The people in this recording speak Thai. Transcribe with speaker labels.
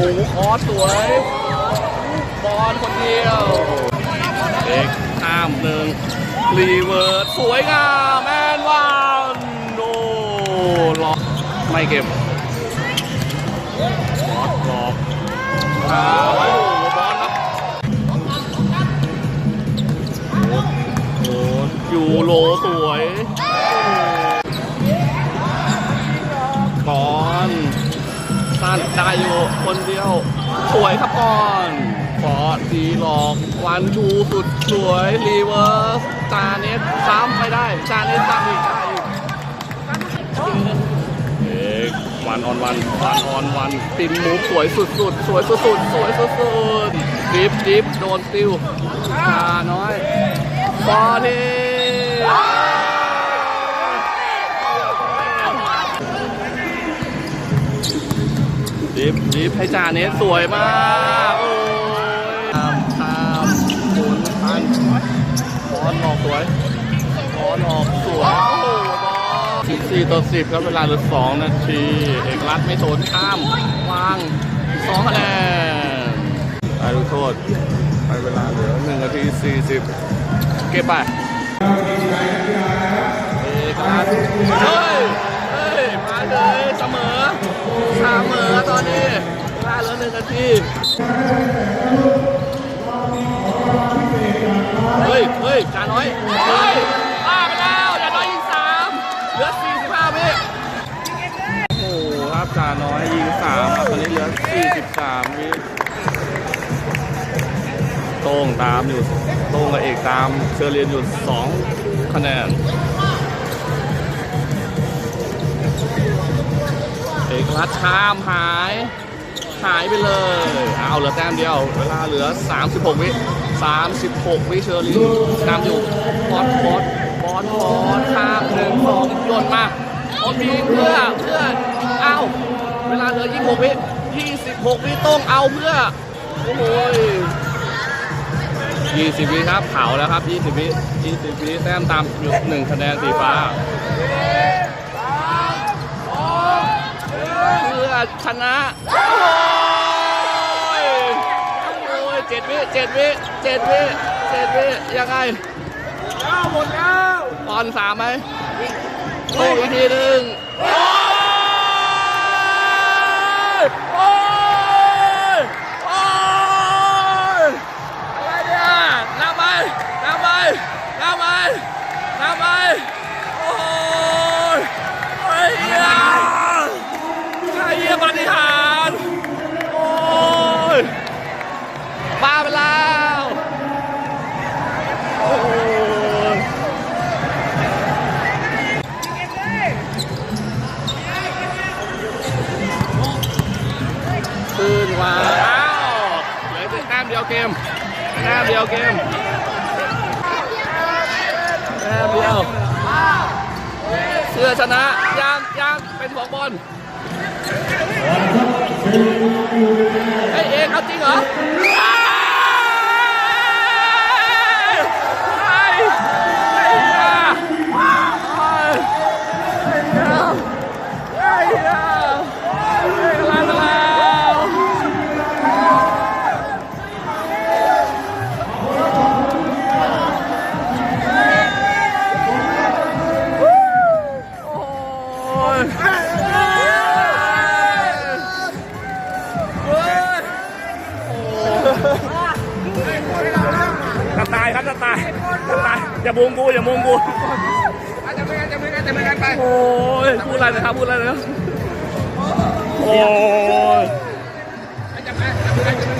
Speaker 1: หายโอ้คอสสวย บอลคนเดียวเอกข้ามหนึ่งรีเวิร์สสวยงามแมนวันโดล็อกไม่เก็บบอลหลอกอ้าวโอ้โหบอลครับโอ้ยูโรสวย สั้นได้อยู่คนเดียว สวยครับบอลฟอร์ดีหลอกวันชูสุดสวยรีเวิร์สจาเนสซ้ำไปได้จาเนสซ้ำอีกได้อีกเอกวันออนวันวันออนวันติมมูสวยสุดๆสวยสุดๆสวยสุดๆดิฟดิฟโดนติวตาน้อยฟอร์ที ดิฟดิฟให้จาเนสสวยมากโอ้ยข้ามข้ามหมุนพันบอลออกสวยบอลออกสวยโอ้โหบอลสิบสี่ต่อสิบครับเวลาเหลือสองนาทีเอกลักษณ์ไม่โสนข้ามวางสองคะแนนไปลูกโทษไปเวลาเหลือหนึ่งนาทีสี่สิบเก็บไปเอกลักษณ์ 5นทีเฮ้ยเฮ้ยจาน้อยเฮ้ยป้าไปแล้วจาน้อยยิงสามเหลือสี่สิบห้าพี่โอ้โหครับจาน้อยยิงสามครัตอนนี้เหลือสี่สิบสามวิโต้งตามอยู่โต้งกับเอกตามเชอเรียนอยู่สองคะแนนเอกรัดข้ามหาย หายไปเลย เอาเหลือแต้มเดียว เวลาเหลือ 36 วิ 36 วิเชอรี่นำอยู่บอสบอสบอสบอสข้ามหนึ่งสองโยนมาโอมีเพื่อเพื่อเอาเวลาเหลือ 26 วิ 26 วิต้องเอาเพื่อ โอ้โห20 วิครับเผาแล้วครับ 20 วิ 20 วิแต้มตามอยู่1คะแนนสีฟ้าเพื่อชนะ เจ็ดวิเจ็ดวิเจ็ดวิเจ็ดวิยังไงหมดแล้วตอนสามไหมโอ้อีกทีหนึ่ง บ้าไปแล้วตื่นมาอ้าวเหลือแต่แต้มเดียวเกมแต้มเดียวเกมแต้มเดียวเสื้อชนะยังยังเป็นของบอลไอ้เอกเอาจริงเหรอ จะตายครับจะตายจะตายอย่ามุงกูอย่ามุงกู
Speaker 2: จะไม่กันจะไม่กันจะไม่กันไป
Speaker 1: โอ้ยพูดอะไรนะครับพูดอะไรนะครับโอ้ย
Speaker 2: จะไม่จะไม่กันจะไม่กัน